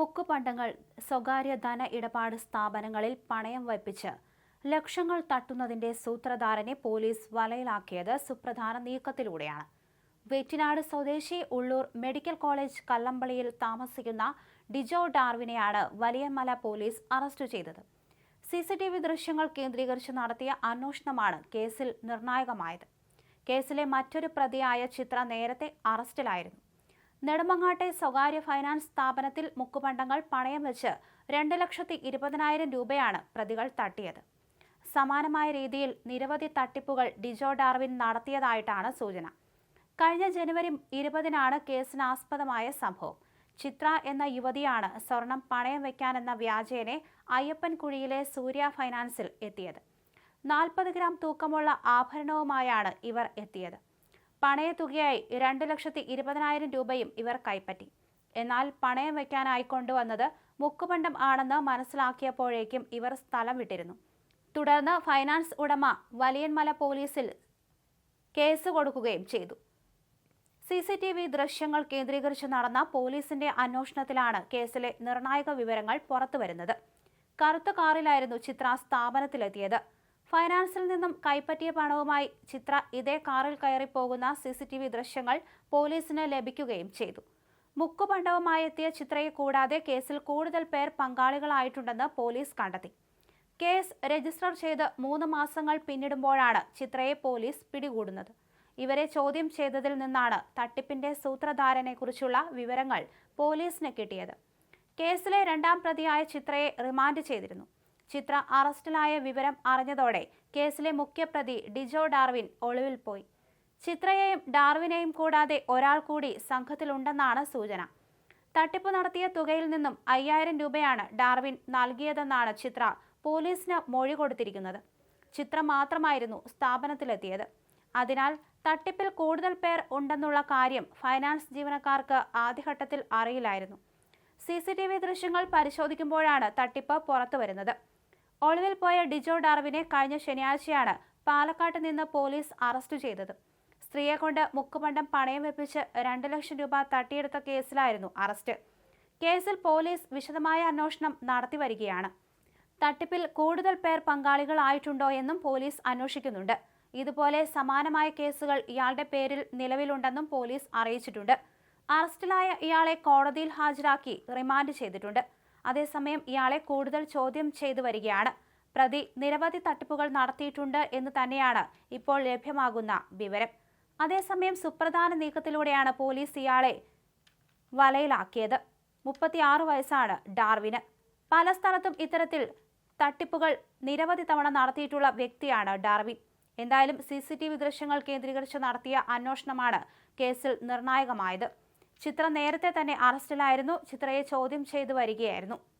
മുക്കുപണ്ടങ്ങൾ സ്വകാര്യ ധന ഇടപാട് സ്ഥാപനങ്ങളിൽ പണയം വയ്പ്പിച്ച് ലക്ഷങ്ങൾ തട്ടുന്നതിന്റെ സൂത്രധാരനെ പോലീസ് വലയിലാക്കിയത് സുപ്രധാന നീക്കത്തിലൂടെയാണ്. വെറ്റിനാട് സ്വദേശി ഉള്ളൂർ മെഡിക്കൽ കോളേജ് കല്ലമ്പളിയിൽ താമസിക്കുന്ന ഡിജോ ഡാർവിനെയാണ് വലിയമല പോലീസ് അറസ്റ്റ് ചെയ്തത്. സി സി ടി വി ദൃശ്യങ്ങൾ കേന്ദ്രീകരിച്ച് നടത്തിയ അന്വേഷണമാണ് കേസിൽ നിർണായകമായത്. കേസിലെ മറ്റൊരു പ്രതിയായ ചിത്ര നേരത്തെ അറസ്റ്റിലായിരുന്നു. നെടുമങ്ങാട്ടെ സ്വകാര്യ ഫൈനാൻസ് സ്ഥാപനത്തിൽ മുക്കുപണ്ടങ്ങൾ പണയം വെച്ച് രണ്ട് ലക്ഷത്തി ഇരുപതിനായിരം രൂപയാണ് പ്രതികൾ തട്ടിയത്. സമാനമായ രീതിയിൽ നിരവധി തട്ടിപ്പുകൾ ഡിജോ ഡാർവിൻ നടത്തിയതായിട്ടാണ് സൂചന. കഴിഞ്ഞ ജനുവരി ഇരുപതിനാണ് കേസിനാസ്പദമായ സംഭവം. ചിത്ര എന്ന യുവതിയാണ് സ്വർണം പണയം വെക്കാനെന്ന വ്യാജേനെ അയ്യപ്പൻകുഴിയിലെ സൂര്യ ഫൈനാൻസിൽ എത്തിയത്. നാൽപ്പത് ഗ്രാം തൂക്കമുള്ള ആഭരണവുമായാണ് ഇവർ എത്തിയത്. പണയത്തുകയായി രണ്ട് ലക്ഷത്തി ഇരുപതിനായിരം രൂപയും ഇവർ കൈപ്പറ്റി. എന്നാൽ പണയം വയ്ക്കാനായി കൊണ്ടുവന്നത് മുക്കുപണ്ടം ആണെന്ന് മനസ്സിലാക്കിയപ്പോഴേക്കും ഇവർ സ്ഥലം വിട്ടിരുന്നു. തുടർന്ന് ഫൈനാൻസ് ഉടമ വലിയൻമല പോലീസിൽ കേസ് കൊടുക്കുകയും ചെയ്തു. സി സി ടി വി ദൃശ്യങ്ങൾ കേന്ദ്രീകരിച്ച് നടന്ന പോലീസിന്റെ അന്വേഷണത്തിലാണ് കേസിലെ നിർണായക വിവരങ്ങൾ പുറത്തുവരുന്നത്. കറുത്ത കാറിലായിരുന്നു ചിത്ര സ്ഥാപനത്തിലെത്തിയത്. ഫൈനാൻസിൽ നിന്നും കൈപ്പറ്റിയ പണവുമായി ചിത്ര ഇതേ കാറിൽ കയറി പോകുന്ന സി സി ടി വി ദൃശ്യങ്ങൾ പോലീസിന് ലഭിക്കുകയും ചെയ്തു. മുക്കുപണ്ടവുമായി എത്തിയ ചിത്രയെ കൂടാതെ കേസിൽ കൂടുതൽ പേർ പങ്കാളികളായിട്ടുണ്ടെന്ന് പോലീസ് കണ്ടെത്തി. കേസ് രജിസ്റ്റർ ചെയ്ത് മൂന്ന് മാസങ്ങൾ പിന്നിടുമ്പോഴാണ് ചിത്രയെ പോലീസ് പിടികൂടുന്നത്. ഇവരെ ചോദ്യം ചെയ്തതിൽ നിന്നാണ് തട്ടിപ്പിന്റെ സൂത്രധാരനെക്കുറിച്ചുള്ള വിവരങ്ങൾ പോലീസിന് കിട്ടിയത്. കേസിലെ രണ്ടാം പ്രതിയായ ചിത്രയെ റിമാൻഡ് ചെയ്തിരുന്നു. ചിത്ര അറസ്റ്റിലായ വിവരം അറിഞ്ഞതോടെ കേസിലെ മുഖ്യപ്രതി ഡിജോ ഡാർവിൻ ഒളിവിൽ പോയി. ചിത്രയെയും ഡാർവിനെയും കൂടാതെ ഒരാൾ കൂടി സംഘത്തിലുണ്ടെന്നാണ് സൂചന. തട്ടിപ്പ് നടത്തിയ തുകയിൽ നിന്നും അയ്യായിരം രൂപയാണ് ഡാർവിൻ നൽകിയതെന്നാണ് ചിത്ര പോലീസിന് മൊഴി കൊടുത്തിരിക്കുന്നത്. ചിത്ര മാത്രമായിരുന്നു സ്ഥാപനത്തിലെത്തിയത്. അതിനാൽ തട്ടിപ്പിൽ കൂടുതൽ പേർ ഉണ്ടെന്നുള്ള കാര്യം ഫൈനാൻസ് ജീവനക്കാർക്ക് ആദ്യഘട്ടത്തിൽ അറിയില്ലായിരുന്നു. സി സി ടി വി ദൃശ്യങ്ങൾ പരിശോധിക്കുമ്പോഴാണ് തട്ടിപ്പ് പുറത്തുവരുന്നത്. ഒളിവിൽ പോയ ഡിജോ ഡാർവിനെ കഴിഞ്ഞ ശനിയാഴ്ചയാണ് പാലക്കാട്ട് നിന്ന് പോലീസ് അറസ്റ്റ് ചെയ്തത്. സ്ത്രീയെ കൊണ്ട് മുക്കുപണ്ടം പണയം വെപ്പിച്ച് രണ്ട് ലക്ഷം രൂപ തട്ടിയെടുത്ത കേസിലായിരുന്നു അറസ്റ്റ്. കേസിൽ പോലീസ് വിശദമായ അന്വേഷണം നടത്തി വരികയാണ്. തട്ടിപ്പിൽ കൂടുതൽ പേർ പങ്കാളികളായിട്ടുണ്ടോ എന്നും പോലീസ് അന്വേഷിക്കുന്നുണ്ട്. ഇതുപോലെ സമാനമായ കേസുകൾ ഇയാളുടെ പേരിൽ നിലവിലുണ്ടെന്നും പോലീസ് അറിയിച്ചിട്ടുണ്ട്. അറസ്റ്റിലായ ഇയാളെ കോടതിയിൽ ഹാജരാക്കി റിമാൻഡ് ചെയ്തിട്ടുണ്ട്. അതേസമയം ഇയാളെ കൂടുതൽ ചോദ്യം ചെയ്തു വരികയാണ്. പ്രതി നിരവധി തട്ടിപ്പുകൾ നടത്തിയിട്ടുണ്ട് എന്ന് തന്നെയാണ് ഇപ്പോൾ ലഭ്യമാകുന്ന വിവരം. അതേസമയം സുപ്രധാന നീക്കത്തിലൂടെയാണ് പോലീസ് ഇയാളെ വലയിലാക്കിയത്. മുപ്പത്തിയാറ് വയസ്സാണ് ഡാർവിന്. പല സ്ഥലത്തും ഇത്തരത്തിൽ തട്ടിപ്പുകൾ നിരവധി തവണ നടത്തിയിട്ടുള്ള വ്യക്തിയാണ് ഡാർവിൻ. എന്തായാലും സി സി ടി വി ദൃശ്യങ്ങൾ കേന്ദ്രീകരിച്ച് നടത്തിയ അന്വേഷണമാണ് കേസിൽ നിർണായകമായത്. ചിത്ര നേരത്തെ തന്നെ അറസ്റ്റിലായിരുന്നു. ചിത്രയെ ചോദ്യം ചെയ്തു വരികയായിരുന്നു.